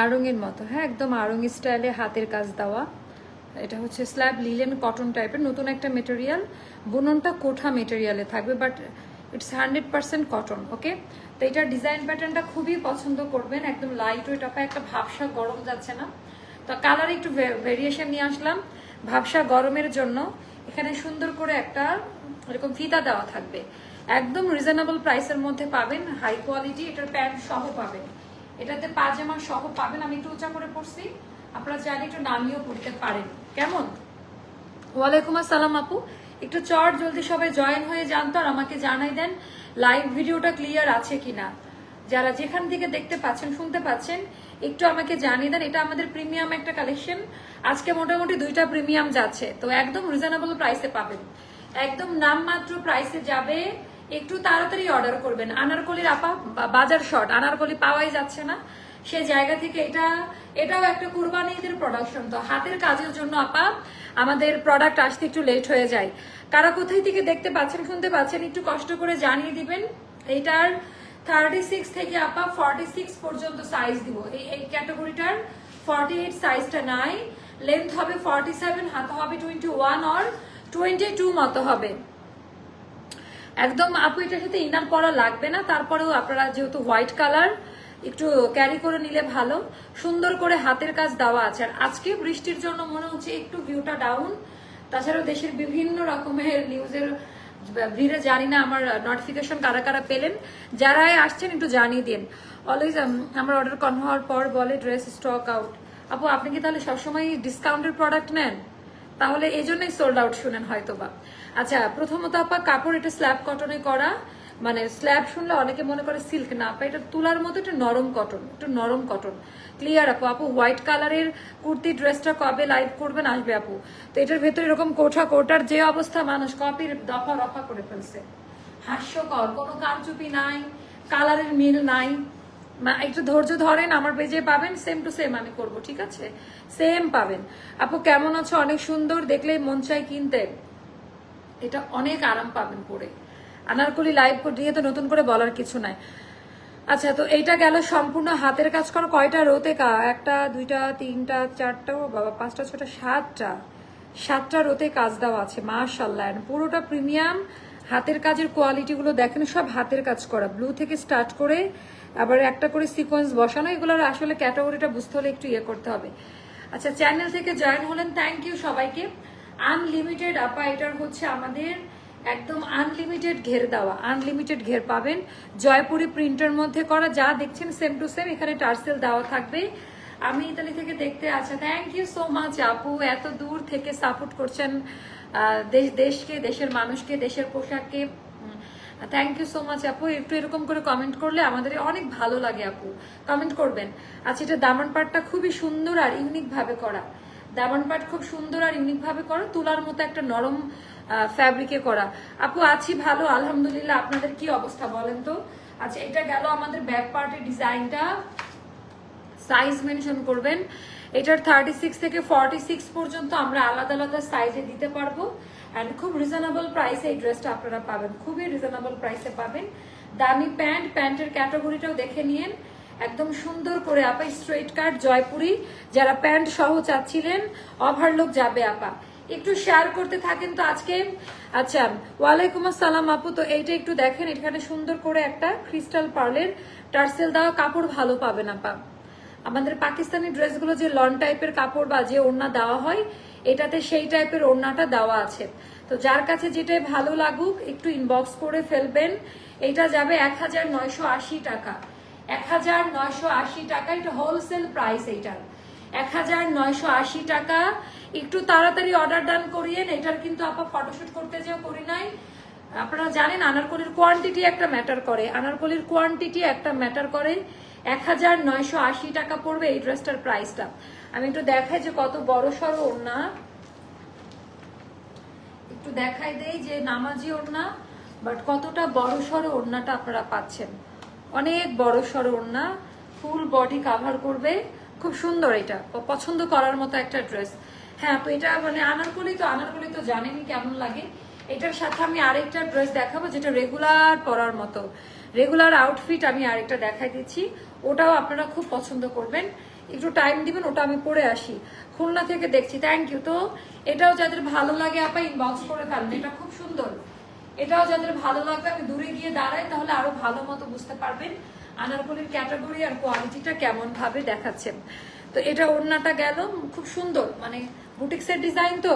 আড়ঙের মতো হ্যাঁ একদম আড়ঙি স্টাইলে হাতের কাজ দেওয়া। এটা হচ্ছে স্ল্যাব লিলেন কটন টাইপের নতুন একটা মেটেরিয়াল বুননটা কোঠা মেটেরিয়ালে থাকবে but it's hundred percent cotton okay তো এটার ডিজাইন প্যাটার্নটা খুবই পছন্দ করবেন, একদম লাইট ওয়েট আপা একটা ভাবসা গরম যাচ্ছে না। তো কালার একটু ভেরিয়েশন নিয়ে আসলাম। ভাবসা গরমের জন্য এখানে সুন্দর করে একটা এরকম ফিতা দেওয়া থাকবে। একদম রিজনেবল প্রাইসের মধ্যে পাবেন হাই কোয়ালিটি এটার প্যান্ট সহ পাবেন। এটাতে পাজামা সহ পাবেন। আমি একটু উঁচা করে পড়ছি। আপনারা চাইলে একটু নামিয়েও পড়তে পারেন। কেমন? ওয়ালাইকুম আসসালাম আপু। একটু চট, জলদি সবাই জয়েন হয়ে যান তো, আর আমাকে জানাই দেন লাইভ ভিডিওটা ক্লিয়ার আছে কিনা। যারা যেখান থেকে দেখতে পাচ্ছেন, শুনতে পাচ্ছেন, একটু আমাকে জানিয়ে দেন। এটা আমাদের প্রিমিয়াম একটা কালেকশন। আজকে মোটামুটি দুইটা প্রিমিয়াম যাচ্ছে। তো একদম রিজনেবল প্রাইসে পাবেন। একদম নামমাত্র প্রাইসে যাবে একটু তাড়াতাড়ি অর্ডার করবেন। আনারকলির আপা বাজার শর্ট আনারকলি পাওয়াই যাচ্ছে না। সে জায়গা থেকে এটা, এটাও একটা কুরবানি ঈদের প্রোডাকশন তো। হাতের কাজের জন্য আপা, আমাদের প্রোডাক্ট আসতে একটু লেট হয়ে যায়। কারা কোথায় থেকে দেখতে পাচ্ছেন, শুনতে পাচ্ছেন, একটু কষ্ট করে জানিয়ে দিবেন। এইটার থার্টি সিক্স থেকে আপা ফর্টি সিক্স পর্যন্ত সাইজ দিব। এই এই ক্যাটাগরিটার ফর্টি এইট সাইজটা নাই। লেন্থ হবে ফর্টি সেভেন হাতে হবে twenty one or twenty two মতো হবে। একদম আপু, এটার সাথে ইনার পরা লাগবে না। তারপরেও আপনারা যেহেতু হোয়াইট কালার, একটু ক্যারি করে নিলে ভালো। সুন্দর করে হাতের কাজ দেওয়া আছে। আর আজকে বৃষ্টির জন্য মনে হচ্ছে একটু ভিউটা ডাউন তাছাড়াও দেশের বিভিন্ন রকমের নিউজের ভিড়ে জানি না আমার নোটিফিকেশন কারা কারা পেলেন। যারাই আসছেন একটু জানিয়ে দিন। অলওয়েজ আমার অর্ডার কনফার্ম হওয়ার পর বলে ড্রেস স্টক আউট আপু, আপনি কি তাহলে সবসময় ডিসকাউন্টের প্রোডাক্ট নেন? তাহলে এই জন্যই সোল্ড আউট শুনেন হয়তো বা আচ্ছা প্রথমত আপা, কাপড় এটা স্ল্যাব কটনে করা। মানে স্ল্যাব শুনলে অনেকে মনে করে সিল্ক না, আপা, এটা তুলার মতো একটা নরম কটন একটু নরম কটন ক্লিয়ার আপু আপু হোয়াইট কালারের কুর্তি ড্রেসটা কবে লাইভ করবেন আসবে আপু। তো এটার ভেতরে এরকম কোঠা কোটার যে অবস্থা, মানুষ কপির দফা রফা করে ফেলছে। হাস্যকর, কোনো কারচুপি নাই কালারের মিল নাই। একটু ধৈর্য ধরেন, আমার পেজে পাবেন সেম টু সেম আমি করব, ঠিক আছে? সেম পাবেন। আপু, কেমন আছো? অনেক সুন্দর দেখলেই মন চাই কিনতে। এটা অনেক আরাম পাবেন পরে আনারকলি লাইভ দিয়ে তো নতুন করে বলার কিছু নাই। আচ্ছা তো এইটা গেল সম্পূর্ণ হাতের কাজ করো। কয়টা রোতে কা? একটা, দুইটা, তিনটা, চারটা বাবা, পাঁচটা ছটা সাতটা। সাতটা রোতে কাজ দেওয়া আছে মাশাল্লাহ and পুরোটা প্রিমিয়াম হাতের কাজের কোয়ালিটিগুলো দেখেন, সব হাতের কাজ করা। ব্লু থেকে স্টার্ট করে, আবার একটা করে সিকোয়েন্স বসানো, এগুলোর আসলে ক্যাটাগরিটা বুঝতে হলে একটু ইয়ে করতে হবে। আচ্ছা চ্যানেল থেকে জয়েন হলেন থ্যাংক ইউ সবাইকে। আনলিমিটেড আপা এটার হচ্ছে আমাদের একদম আনলিমিটেড ঘের দেওয়া। আনলিমিটেড ঘের পাবেন। জয়পুরি প্রিন্টের মধ্যে করা, যা দেখছেন সেম টু সেম এখানে টার্সেল দেওয়া থাকবে। আমি ইতালি থেকে দেখতে আচ্ছা থ্যাংক ইউ সো মাচ আপু, এত দূর থেকে সাপোর্ট করছেন দেশ, দেশকে, দেশের মানুষকে, দেশের পোশাককে। থ্যাংক ইউ সো মাচ আপু, একটু এরকম করে কমেন্ট করলে আমাদের অনেক ভালো লাগে, আপু। কমেন্ট করবেন। আচ্ছা এটা দামন পাটটা খুবই সুন্দর আর ইউনিক ভাবে করা। দামন পাট খুব সুন্দর আর ইউনিক ভাবে করা, তুলার মতো একটা নরম ফ্যাব্রিকে করা। আপু, আছি ভালো, আলহামদুলিল্লাহ। আপনাদের কি অবস্থা বলেন তো? আচ্ছা এটা গেল আমাদের ব্যাক পার্টের ডিজাইনটা সাইজ মেনশন করবেন। এটার থার্টি সিক্স থেকে ফর্টি সিক্স পর্যন্ত আমরা আলাদা আলাদা সাইজে দিতে পারব। অ্যান্ড খুব রিজনেবল প্রাইসে এই ড্রেসটা আপনারা পাবেন। খুবই রিজনেবল প্রাইসে পাবেন। দামি প্যান্ট প্যান্টের ক্যাটাগরিটাও দেখে নিন একদম সুন্দর করে আপা স্ট্রেট কাট জয়পুরি। যারা প্যান্ট সহ চাচ্ছিলেন ওভারলোক যাবে আপা। একটু শেয়ার করতে থাকেন তো আজকে। আচ্ছা ওয়ালাইকুম আসসালাম আপু। তো এইটা একটু দেখেন, এখানে সুন্দর করে একটা ক্রিস্টাল পার্লের টার্সেল দেওয়া কাপড় ভালো পাবেন আপা। আমাদের পাকিস্তানি ড্রেসগুলো যে লন টাইপের কাপড় বা যে ওড়না দেওয়া হয়, এটাতে সেই টাইপের ওড়নাটা দেওয়া আছে। তো যার কাছে যেটাই ভালো লাগুক, একটু ইনবক্স করে ফেলবেন। এটা যাবে এক হাজার নয়শো আশি টাকা। এক হাজার নয়শো আশি টাকা, এটা হোলসেল প্রাইস এইটার। এক হাজার নয়শো আশি টাকা, একটু তাড়াতাড়ি অর্ডার ডান করিয়েন, এটার কিন্তু আপা ফটোশুট করতে যেও করি নাই। আপনারা জানেন আনারকলির কোয়ান্টিটি একটা ম্যাটার করে। আনারকলির কোয়ান্টিটি একটা ম্যাটার করে। এক হাজার নয়শো আশি টাকা পড়বে এই ড্রেসটার প্রাইসটা আমি একটু দেখাই যে কত বড় সড়ো ওড়না। একটু দেখাই দেই যে নামাজি ওড়না বাট কতটা বড় সড়ো ওড়নাটা আপনারা পাচ্ছেন। অনেক বড় সড়ো ওড়না ফুল বডি কাভার করবে। খুব সুন্দর এটা। পছন্দ করার মতো একটা ড্রেস হ্যাঁ তো এটা মানে আনারকলি তো আনারকলি তো জানেনই কেমন লাগে। এটার সাথে আমি আরেকটা ড্রেস দেখাবো যেটা রেগুলার পরার মতো। রেগুলার আউটফিট আমি আরেকটা দেখাই দিচ্ছি। ওটাও আপনারা খুব পছন্দ করবেন। একটু টাইম দিবেন, ওটা আমি পরে আসি। খুলনা থেকে দেখছি। থ্যাংক ইউ তো এটাও যাদের ভালো লাগে, আপা ইনবক্স করে ফেলেন। এটা খুব সুন্দর। এটাও যাদের ভালো লাগবে আমি দূরে গিয়ে দাঁড়াই তাহলে আরও ভালো মতো বুঝতে পারবেন আনারকলির ক্যাটাগরি আর কোয়ালিটিটা কেমন ভাবে দেখাচ্ছেন। তো এটা ওড়নাটা গেল, খুব সুন্দর মানে বুটিক্সের ডিজাইন তো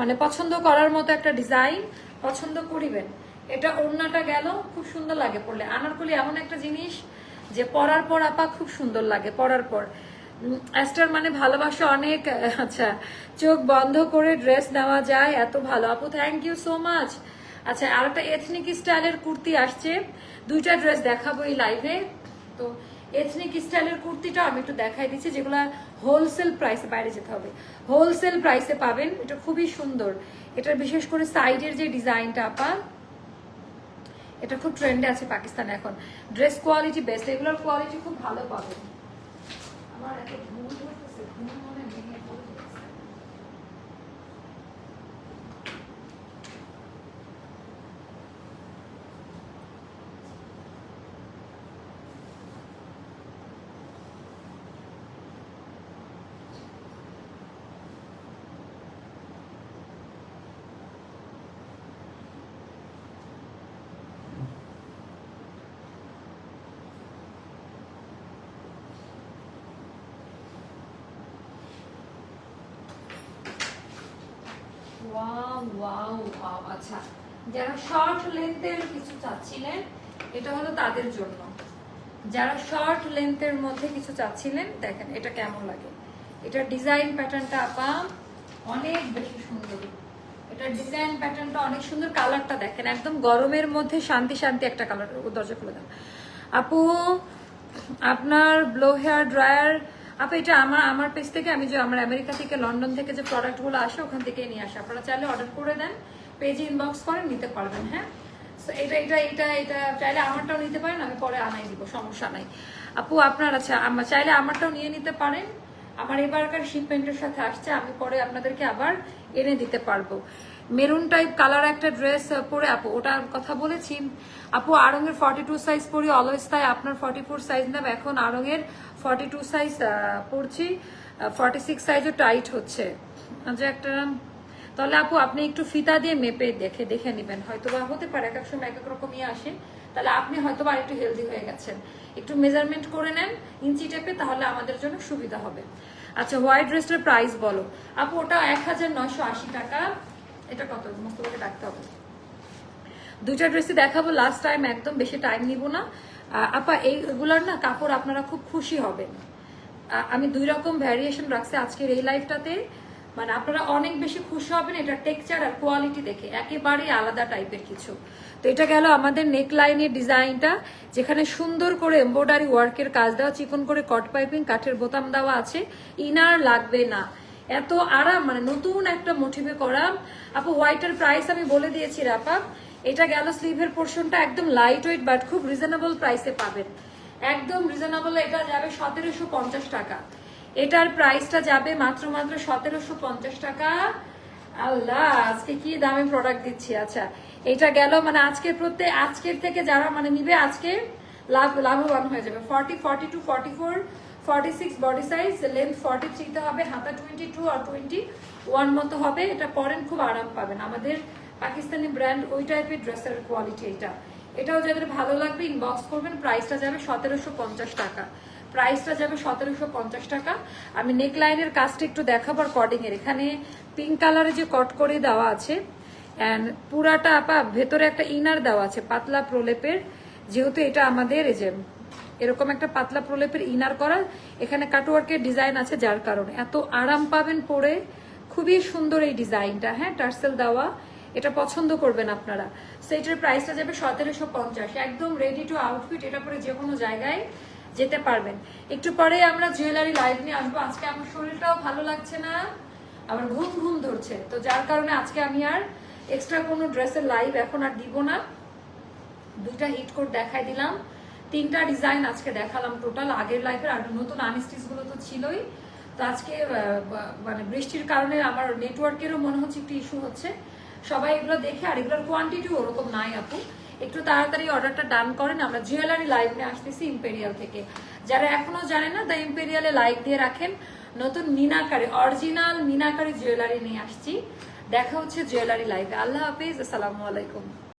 মানে পছন্দ করার মতো একটা ডিজাইন পছন্দ করিবেন। এটা ওড়নাটা গেল, খুব সুন্দর লাগে পরলে আনারকলি এমন একটা জিনিস যে পরার পর আপা খুব সুন্দর লাগে, পরার পর। অ্যাস্টার মানে ভালোবাসা অনেক আচ্ছা চোখ বন্ধ করে ড্রেস নেওয়া যায়, এত ভালো। আপু থ্যাংক ইউ সো মাচ আচ্ছা আর একটা এথনিক স্টাইলের কুর্তি আসছে। দুইটা ড্রেস দেখাবো এই লাইভে তো এথনিক স্টাইলের কুর্তিটা আমি একটু দেখাই দিচ্ছি, যেগুলো হোলসেল প্রাইসে বাইরে যেতে হবে। হোলসেল প্রাইসে পাবেন, এটা খুবই সুন্দর। এটার বিশেষ করে সাইডের যে ডিজাইনটা, আপা, এটা খুব ট্রেন্ডে আছে পাকিস্তানে এখন। ড্রেস কোয়ালিটি বেস্ট এগুলোর কোয়ালিটি খুব ভালো পাবেন। আমার এত ঘুম ধরতেছে ঘুম মনে ভেঙে পড়ে যাচ্ছে। ওয়াও ওয়াও ওয়াও আচ্ছা। যারা শর্ট লেন্থের কিছু চাচ্ছিলেন, এটা হলো তাদের জন্য। যারা শর্ট লেন্থের মধ্যে কিছু চাচ্ছিলেন, দেখেন এটা কেমন লাগে। এটার ডিজাইন প্যাটার্নটা আপা অনেক বেশি সুন্দর। এটার ডিজাইন প্যাটার্নটা অনেক সুন্দর। কালারটা দেখেন, একদম গরমের মধ্যে শান্তি শান্তি একটা কালার দরজা খুলে দেন আপু, আপনার ব্লো হেয়ার ড্রায়ার আপু, এটা আমার আমার পেজ থেকে আমি যে আমার আমেরিকা থেকে লন্ডন থেকে যে প্রোডাক্টগুলো আসে, ওখান থেকে নিয়ে আসে। আপনারা চাইলে অর্ডার করে দেন পেজে ইনবক্স করেন, নিতে পারবেন হ্যাঁ? So, এটা এটা এটা এটা চাইলে আমারটাও নিতে পারেন, আমি পরে আনাই দিব, সমস্যা নাই। আপু, আপনার আচ্ছা আমার, চাইলে আমারটাও নিয়ে নিতে পারেন। আমার এবারকার শিপমেন্টের সাথে আসছে, আমি পরে আপনাদেরকে আবার এনে দিতে পারব। মেরুন টাইপ কালার একটা ড্রেস পরে আপু, ওটার কথা বলেছি। আপু, আড়ঙের ফর্টি টু সাইজ পরি অলওয়েজ তাই আপনার ফর্টি ফোর সাইজ নেব এখন আড়ঙের ফর্টি টু সাইজ পরছি। ফর্টি সিক্স সাইজও টাইট হচ্ছে। যে একটা তাহলে আপু, আপনি একটু ফিতা দিয়ে মেপে দেখে দেখে নেবেন। হয়তো বা হতে পারে, এক এক সময় এক এক রকমই আসে। তাহলে আপনি হয়তো বা একটু হেলদি হয়ে গেছেন। একটু মেজারমেন্ট করে নেন, ইঞ্চি টেপে, তাহলে আমাদের জন্য সুবিধা হবে। আচ্ছা হোয়াইট ড্রেসটার প্রাইস বলো। আপু, ওটা এক হাজার নয়শো আশি টাকা। এটা কত? মোস্তফাকে ডাকতে হবে। দুইটা ড্রেসই দেখাবো লাস্ট টাইম একদম বেশি টাইম নিব না। আপা, এইগুলার না কাপড় আপনারা খুব খুশি হবেন। আমি দুই রকম ভ্যারিয়েশন রাখছি আজকের এই লাইফটাতে মানে আপনারা অনেক বেশি খুশি হবেন, এটা টেক্সচার আর কোয়ালিটি দেখে। একেবারেই আলাদা টাইপের কিছু। তো এটা গেল আমাদের নেক লাইনের ডিজাইনটা যেখানে সুন্দর করে এমব্রয়ডারি ওয়ার্কের কাজ দেওয়া, চিকন করে কট পাইপিং কাঠের বোতাম দেওয়া আছে। ইনার লাগবে না। এত আরাম মানে নতুন একটা মোটিভে করা। আপু হোয়াইটের প্রাইস আমি বলে দিয়েছি রাপা। এটা গেল স্লিভের পোর্শনটা একদম লাইট ওয়েট বাট খুব রিজনেবল প্রাইসে পাবেন। একদম রিজনেবল এটা যাবে সতেরোশো পঞ্চাশ টাকা। এটার প্রাইসটা যাবে মাত্র মাত্র সতেরোশো পঞ্চাশ টাকা। আল্লাহ, আজকে কি দামে প্রোডাক্ট দিচ্ছি? আচ্ছা এটা গেল মানে আজকের প্রত্যেক, আজকের থেকে যারা মানে নিবে আজকে লাভ লাভবান হয়ে যাবে। Forty forty two forty four forty six body size length forty থ্রিতে হবে হাতা টোয়েন্টি টু আর টোয়েন্টি ওয়ান মতো হবে। এটা পরেন, খুব আরাম পাবেন। আমাদের পাকিস্তানি ব্র্যান্ড ওই টাইপের ড্রেসের কোয়ালিটি এটা। এটাও যাদের ভালো লাগবে ইনবক্স করবেন প্রাইসটা যাবে সতেরোশো পঞ্চাশ টাকা। প্রাইসটা যাবে সতেরোশো পঞ্চাশ টাকা। আমি নেক লাইনের কাজটা একটু দেখাবো আর কডিং এর। এখানে পিঙ্ক কালারে যে কট করে দেওয়া আছে অ্যান্ড পুরাটা আপা ভেতরে একটা ইনার দেওয়া আছে, পাতলা প্রলেপের। যেহেতু এটা আমাদের এই এরকম একটা পাতলা প্রলেপের ইনার করা। এখানে কাটওয়ার্কের ডিজাইন আছে যার কারণে। এত আরাম পাবেন পরে। খুবই সুন্দর এই ডিজাইনটা হ্যাঁ টার্সেল দেওয়া। এটা পছন্দ করবেন আপনারা। সেইটার প্রাইসটা যাবে সতেরোশো পঞ্চাশ। একদম রেডি টু আউটফিট এটা পরে যে কোনো জায়গায় যেতে পারবেন। একটু পরে আমরা জুয়েলারি লাইভ নিয়ে আসব। আজকে আমার শরীরটাও ভালো লাগছে না। আবার ঘুম ঘুম ধরছে। তো যার কারণে আজকে আমি আর এক্সট্রা কোনো ড্রেসের লাইভ এখন আর দিব না। দুইটা হিট কোট দেখাই দিলাম। তিনটা ডিজাইন আজকে দেখালাম টোটাল আগের লাইফের আর নতুন আনস্টিচগুলো তো ছিলই। তো আজকে মানে বৃষ্টির কারণে আমার নেটওয়ার্কেরও মনে হচ্ছে একটু ইস্যু হচ্ছে। সবাই এগুলো দেখে, আর এগুলোর কোয়ান্টিটি ওরকম নাই আপু। একটু তাড়াতাড়ি অর্ডারটা ডান করেন, আমরা জুয়েলারি লাইভ নিয়ে আসতেছি ইম্পেরিয়াল থেকে। যারা এখনও জানে না দ্য ইম্পেরিয়ালে লাইক দিয়ে রাখেন। নতুন মিনাকারি অরিজিনাল মিনাকারি জুয়েলারি নিয়ে আসছি। দেখা হচ্ছে জুয়েলারি লাইভে আল্লাহ হাফিজ, আসসালামু আলাইকুম।